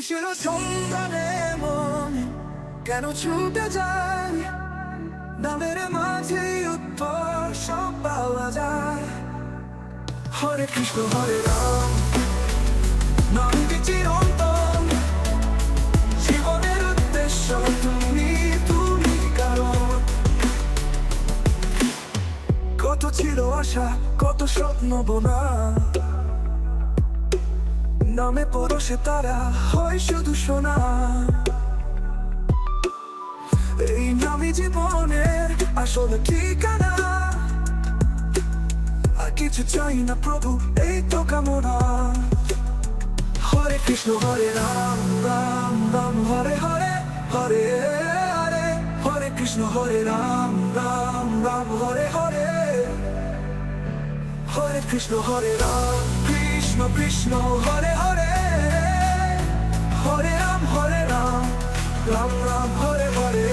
কিসের ছুটে যায় নামের মাঝে উত্তর সব পাওয়া হরে কৃষ্ণ হরে রাম নামটি চিরন্তন জীবনের উদ্দেশ্য তুমি তুমি কারণ কত ছিল আশা কত স্বপ্ন বোনা নামে পরশে তারা হয় শুধু শোনা এই নামই জীবনের আসল ঠিকানা। আর কিছু চাই না প্রভু, এই তো কামনা। হরে কৃষ্ণ, হরে রাম রাম রাম, হরে হরে হরে হরে। হরে কৃষ্ণ, হরে রাম রাম রাম, হরে হরে। হরে কৃষ্ণ, হরে রাম কৃষ্ণ কৃষ্ণ হরে হরে হরে রাম হরে রাম রাম রাম হরে হরে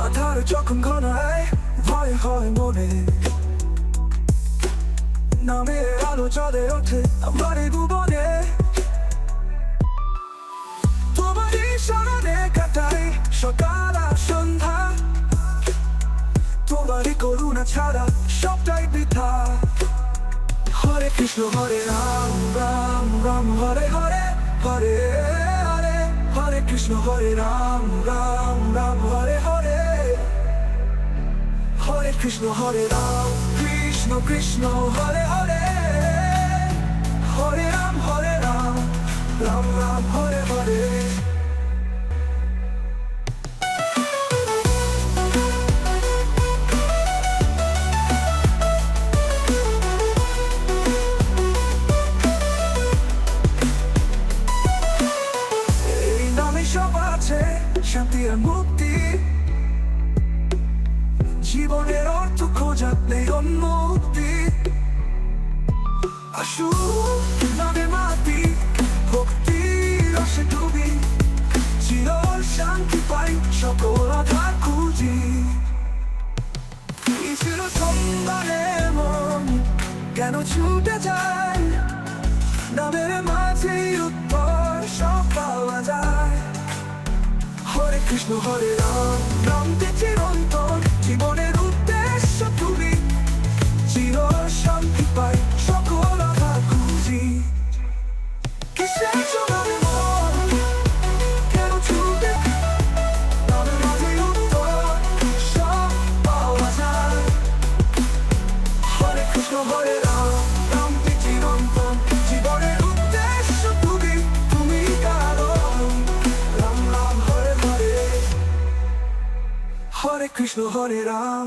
আধার যখন ঘনায় ভয় হয় মনে নামে আলো চলে ওঠে আমার এই ভুবনে তোমারই তোমারই করুণা ছাড়া সবটাই বৃথা। হরে কৃষ্ণ, হরে রাম রাম রাম, হরে হরে হরে হরে হরে কৃষ্ণ, হরে রাম রাম রাম, হরে হরে হরে কৃষ্ণ, হরে রাম, কৃষ্ণ কৃষ্ণ, হরে হরে হরে রাম হরে রাম রাম রাম। জীবনের অর্থ খোঁজাতে উন্মুক্তি আসু নামে মাতি ভক্তি রসে ডুবি চির শান্তি পাই, সকল আধার খুঁজি। মন, কেন ছুটে যায়? নামের মাঝে উত্তর সব পাওয়া যায়। হরে কৃষ্ণ, হরে রাম নামতে চিরন্তন রাম নামটি চিরন্তন জীবনের উদ্দেশ্য তুমি তুমি কারণ রাম রাম হরে হরে হরে কৃষ্ণ হরে রাম।